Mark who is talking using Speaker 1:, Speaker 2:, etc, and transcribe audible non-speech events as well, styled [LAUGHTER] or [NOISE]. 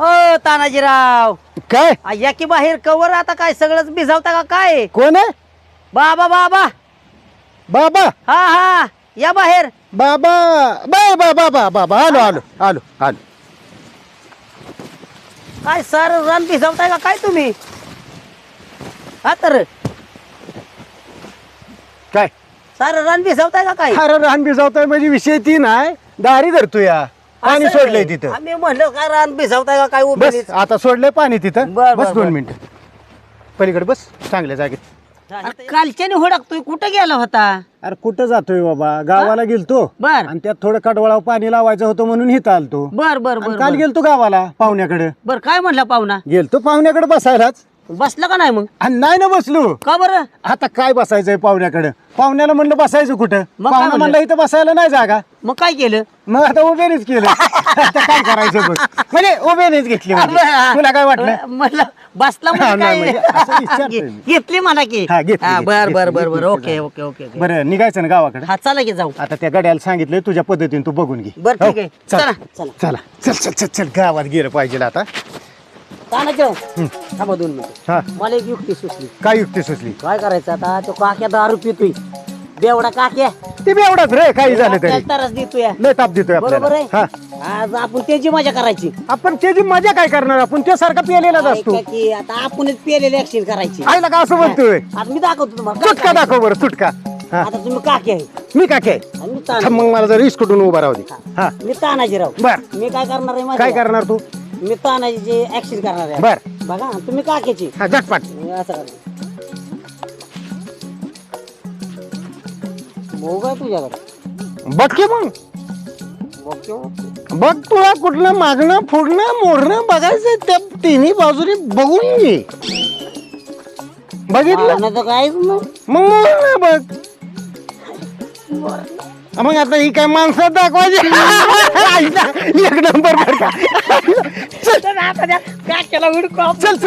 Speaker 1: ओ तानाजीराव.
Speaker 2: काय?
Speaker 1: आ, या की बाहेर कवर आता काय सगळंच भिजावता का काय?
Speaker 2: कोण आहे?
Speaker 1: बाबा बाबा.
Speaker 2: बाबा.
Speaker 1: हा हा. या बाहेर.
Speaker 2: बाबा. बाय बाबा बाबा बाबा आलो आलो आलो आलो.
Speaker 1: काय सर रन भिजवताय का काय तुम्ही? हा तर.
Speaker 2: काय?
Speaker 1: सर रन भिजवताय का काय?
Speaker 2: अरे रान भिजावताय म्हणजे विषय ती नाही दारी धरतो या पाणी
Speaker 1: असं
Speaker 2: सोडलंय. तिथं.
Speaker 1: आम्ही म्हणलं काय रान भिजवताय का? काय उभे
Speaker 2: बस आता सोडलंय पाणी तिथं.
Speaker 1: बर,
Speaker 2: बस
Speaker 1: बर,
Speaker 2: दोन
Speaker 1: बर.
Speaker 2: मिनिट. पलीकडे बस चांगल्या जागेत.
Speaker 1: कालच्याने हुडकतोय कुठं गेला होता?
Speaker 2: अरे कुठं जातोय बाबा? गावाला गेलतो.
Speaker 1: बर.
Speaker 2: आणि त्यात थोडं कडवळाव पाणी लावायचं होतं म्हणून इथं आलतो.
Speaker 1: बर बर
Speaker 2: आणि
Speaker 1: बर
Speaker 2: काल
Speaker 1: बर.
Speaker 2: गेलतो गावाला पाहुण्याकडे.
Speaker 1: बर काय म्हणला पाहुणा?
Speaker 2: गेलतो पाहुण्याकडे बसायलाच.
Speaker 1: बसला का नाही मग?
Speaker 2: आणि नाही ना बसलो.
Speaker 1: का बरं?
Speaker 2: आता काय बसायचंय पाहुण्याकडे? पाहुण्याला म्हणलं बसायचं कुठं?
Speaker 1: मग काय
Speaker 2: पाहुणा
Speaker 1: म्हणलं?
Speaker 2: म्हणलं? इथं बसायला नाही जागा.
Speaker 1: मग काय केलं?
Speaker 2: मग आता उभेनेच केलं. आता काय करायचं बघ. म्हणजे उभेनेच घेतली म्हणजे. तुला काय वाटलं?
Speaker 1: म्हणलं बसला
Speaker 2: हा,
Speaker 1: म्हणजे
Speaker 2: नाही, म्हणजे असं
Speaker 1: काय
Speaker 2: विचारतोय मी. [LAUGHS]
Speaker 1: घेतली म्हणा की.
Speaker 2: हा, घेतली,
Speaker 1: हा,
Speaker 2: घेतली,
Speaker 1: बर बर
Speaker 2: घेतली,
Speaker 1: बर बर.
Speaker 2: घेतली,
Speaker 1: ओके. Okay okay okay.
Speaker 2: बरं निघायचं ना गावाकडे?
Speaker 1: हा चला की जाऊ.
Speaker 2: आता त्या गड्याला सांगितलंय तुझ्या पद्धतीने तू बघून घे.
Speaker 1: बरं, ठीक
Speaker 2: हो,
Speaker 1: आहे.
Speaker 2: चल.
Speaker 1: चला, चला.
Speaker 2: चला. चल चल चल चल. गावात गेलं पाहिजे आता.
Speaker 1: तानाजीराव थांबा दोन मिनिट.
Speaker 2: हा.
Speaker 1: मला एक युक्ती सुचली.
Speaker 2: काय युक्ती सुचली?
Speaker 1: काय करायचं आता? तो काक्या दारू पितोय. बेवडा काक्या.
Speaker 2: ते बी एवढाच रे काही झालं तरी.
Speaker 1: देतोय.
Speaker 2: लय ताप देतोय
Speaker 1: बरोबर
Speaker 2: आपल्याला
Speaker 1: आहे.
Speaker 2: हा.
Speaker 1: आज आपण त्याची मजा करायची.
Speaker 2: आपण त्याची मजा काय करणार? आपण त्या सारखा पिलेलाच असतो.
Speaker 1: ऐका की आता आपणच पेलेले ऍक्शन करायची.
Speaker 2: आईला का असं म्हणतोय?
Speaker 1: आता मी दाखवतो तुम्हाला. काय
Speaker 2: दाखव बरं चुटका. हा.
Speaker 1: आता तुम्ही काके आहे.
Speaker 2: मी का काय
Speaker 1: आणि मी
Speaker 2: थांब,
Speaker 1: ताना
Speaker 2: मग मला जर इस्कुटून उभा राहू दे. हा.
Speaker 1: मी तानाजीराव.
Speaker 2: बर.
Speaker 1: मी काय करणार आहे माहिती
Speaker 2: काय
Speaker 1: आहे?
Speaker 2: करणार तू?
Speaker 1: मी तानाजीचे ऍक्शन करणार आहे.
Speaker 2: बर.
Speaker 1: बघा तुम्ही काकेची
Speaker 2: हा झटपट.
Speaker 1: असं भाऊ काय तुझ्याकडे.
Speaker 2: बघ की मग.
Speaker 1: बघ
Speaker 2: तुला कुठलं मागणं फुडणं मोडणं बघायचं त्या तिन्ही बाजूनी बघून घे. बघितलं?
Speaker 1: तर नाही.
Speaker 2: मग मोडणं बघ. मग आता ही काय माणसात दाखवायची? [LAUGHS] एक नंबर बर का चल चल